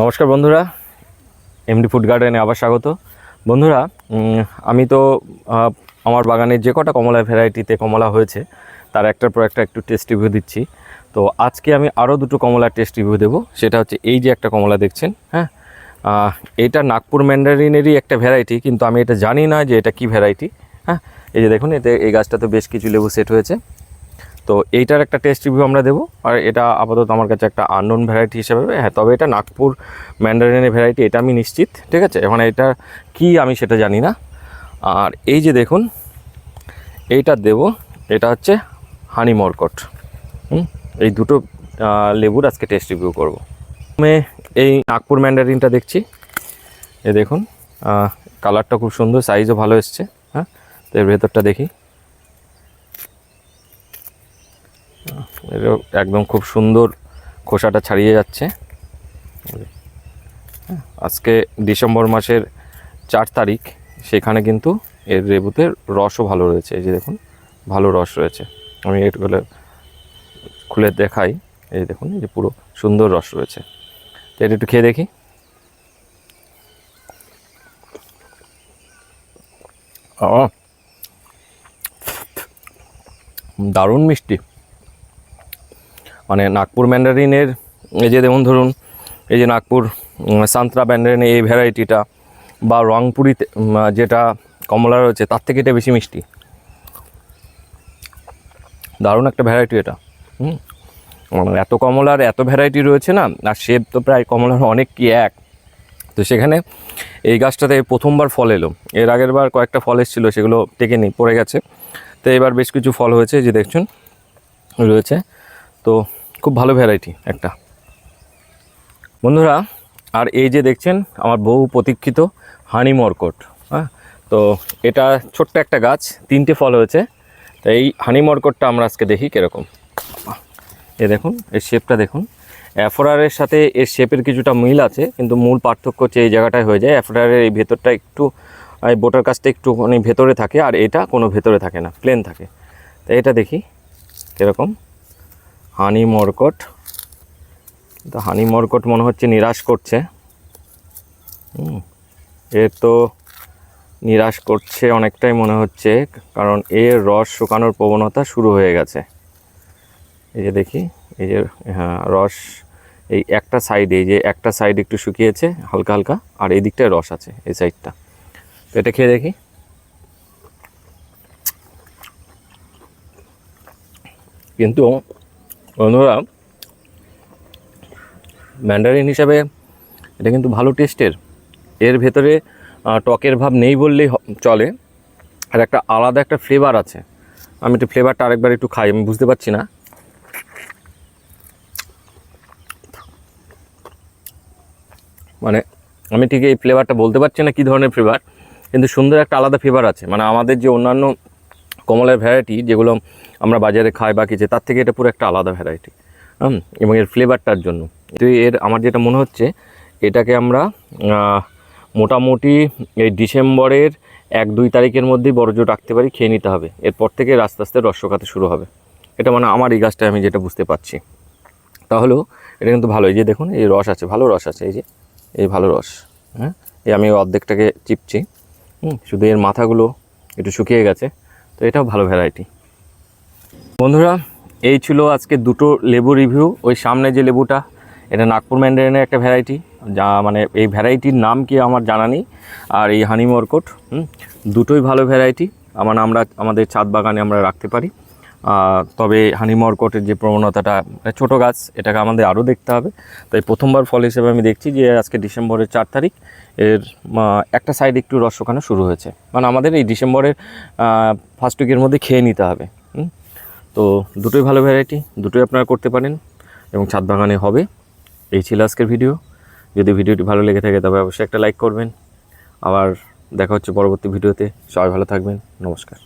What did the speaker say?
নমস্কার বন্ধুরা MD food গার্ডেনে আবার স্বাগত। বন্ধুরা আমি তো আমার বাগানের যে কটা কমলা ভ্যারাইটিতে কমলা হয়েছে, তার একটার পর একটা একটু টেস্ট রিভিউ দিচ্ছি। তো আজকে আমি আরও দুটো কমলার টেস্ট রিভিউ দেবো, সেটা হচ্ছে এই যে একটা কমলা দেখছেন হ্যাঁ? এটা নাগপুর ম্যান্ডারিনেরই একটা ভ্যারাইটি, কিন্তু আমি এটা জানি না যে এটা কি ভ্যারাইটি হ্যাঁ? এই যে দেখুন, এতে এই গাছটা তো বেশ কিছু লেবু সেট হয়েছে। তো এইটার একটা টেস্ট রিভিউ আমরা দেবো। আর এটা আপাতত আমার কাছে একটা আননোন ভ্যারাইটি হিসেবে হ্যাঁ তবে এটা নাগপুর ম্যান্ডারিনের ভ্যারাইটি এটা আমি নিশ্চিত, ঠিক আছে? মানে এটা কি আমি সেটা জানি না। আর এই যে দেখুন, এইটা দেব, এটা হচ্ছে হানি মরকট হুম, এই দুটো লেবুর আজকে টেস্ট রিভিউ করব। প্রথমে এই নাগপুর ম্যান্ডারিনটা দেখছি। এ দেখুন কালারটা খুব সুন্দর সাইজও ভালো এসছে হ্যাঁ? তো এর ভেতরটা দেখি। একদম খুব সুন্দর খোসাটা ছাড়িয়ে যাচ্ছে। আজকে ডিসেম্বর মাসের চার তারিখ, সেখানে কিন্তু এর লেবুতে রসও ভালো রয়েছে। এই যে দেখুন, ভালো রস রয়েছে। আমি এগুলো খুলে দেখাই। এই দেখুন, এই যে পুরো সুন্দর রস রয়েছে। তো এটা একটু খেয়ে দেখি। দারুণ মিষ্টি। মানে নাগপুর ম্যান্ডারিনের এই যে যেমন ধরুন, এই যে নাগপুর সান্ত্রা ম্যান্ডারিনের এই ভ্যারাইটিটা বা রংপুরিতে যেটা কমলা রয়েছে, তার থেকে এটা বেশি মিষ্টি। দারুণ একটা ভ্যারাইটি এটা, হুম? মানে এত কমলার এত ভ্যারাইটি রয়েছে না, আর শেপ তো প্রায় কমলার অনেক কি এক। তো সেখানে এই গাছটাতে প্রথমবার ফল এলো। এর আগের বার কয়েকটা ফল এসেছিল, সেগুলো টেকেনি, পড়ে গেছে। তো এবার বেশ কিছু ফল হয়েছে যে দেখছেন রয়েছে। তো খুব ভালো ভ্যারাইটি একটা। বন্ধুরা, আর এই যে দেখছেন, আমার বহু প্রতীক্ষিত হানি মরকট হ্যাঁ? তো এটা ছোট্ট একটা গাছ, তিনটে ফল হয়েছে। তো এই হানি মরকটটা আমরা আজকে দেখি কীরকম। এ দেখুন, এর শেপটা দেখুন। অ্যাফোরারের সাথে এর শেপের কিছুটা মিল আছে, কিন্তু মূল পার্থক্য হচ্ছে এই জায়গাটায় হয়ে যায়। অ্যাফোরারের এই ভেতরটা একটু, এই বোটার কাছটা একটু মানে ভেতরে থাকে, আর এটা কোনো ভেতরে থাকে না প্লেন থাকে। তো এটা দেখি কীরকম। হানি মরকট। তো হানি মরকট মনে হচ্ছে নিরাশ করছে। এ তো নিরাশ করছে অনেকটাই মনে হচ্ছে, কারণ এর রস শুকানোর প্রবণতা শুরু হয়ে গেছে। এই যে দেখি, এই যে হ্যাঁ রস, এই একটা সাইড এই যে একটা সাইড একটু শুকিয়েছে, হালকা হালকা, আর এই দিকটায় রস আছে, এই সাইডটা তো এটা খেয়ে দেখি। কিন্তু বন্ধুরা ম্যান্ডারিন হিসাবে এটা কিন্তু ভালো টেস্টের এর। ভেতরে টকের ভাব নেই বললেই চলে। আর একটা আলাদা একটা ফ্লেভার আছে। আমি একটু ফ্লেভারটা আরেকবার একটু খাই, আমি বুঝতে পারছি না। মানে আমি ঠিক এই ফ্লেভারটা বলতে পারছি না কী ধরনের ফ্লেভার কিন্তু সুন্দর একটা আলাদা ফ্লেভার আছে। মানে আমাদের যে অন্যান্য কমলার ভ্যারাইটি যেগুলো আমরা বাজারে খাই বা কিছু তার থেকে এটা পুরো একটা আলাদা ভ্যারাইটি এবং এর ফ্লেভারটার জন্য। তো এর আমার যেটা মনে হচ্ছে, এটাকে আমরা মোটামুটি এই ডিসেম্বরের এক দুই তারিখের মধ্যেই বড়জোর রাখতে পারি, খেয়ে নিতে হবে। এরপর থেকে আস্তে আস্তে রস শুরু হবে। এটা মানে আমার এই গাছটায় আমি যেটা বুঝতে পারছি। তাহলেও এটা কিন্তু ভালো। এই যে দেখুন, এই রস আছে, ভালো রস আছে, এই যে, এই ভালো রস হ্যাঁ? এই আমি অর্ধেকটাকে চিপছি, হুম? শুধু এর মাথাগুলো একটু শুকিয়ে গেছে। তো এটাও ভালো ভ্যারাইটি বন্ধুরা এই ছিল আজকে দুটো লেবু রিভিউ ওই সামনে যে লেবুটা এটা নাগপুর ম্যান্ডারিনের একটা ভ্যারাইটি যা মানে এই ভ্যারাইটির নাম কি আমার জানা নেই। আর এই হানি হুম, দুটোই ভালো ভ্যারাইটি আমার আমরা আমাদের ছাদ বাগানে আমরা রাখতে পারি। তবে হানি মরকটের যে প্রবণতাটা ছোট গাছ, এটাকে আমাদের আরও দেখতে হবে। তাই প্রথমবার ফল হিসেবে আমি দেখছি যে আজকে ডিসেম্বরের চার তারিখ, এর একটা সাইড একটু রস শুকানো শুরু হয়েছে। মানে আমাদের এই ডিসেম্বরের ফার্স্ট উইকের মধ্যে খেয়ে নিতে হবে? তো দুটোই ভালো ভ্যারাইটি দুটোই আপনারা করতে পারেন এবং ছাদ বাগানে হবে। এই ছিল আজকের ভিডিও যদি ভিডিওটি ভালো লেগে থাকে তবে অবশ্যই একটা লাইক করবেন। আবার দেখা হচ্ছে পরবর্তী ভিডিওতে সবাই ভালো থাকবেন। নমস্কার।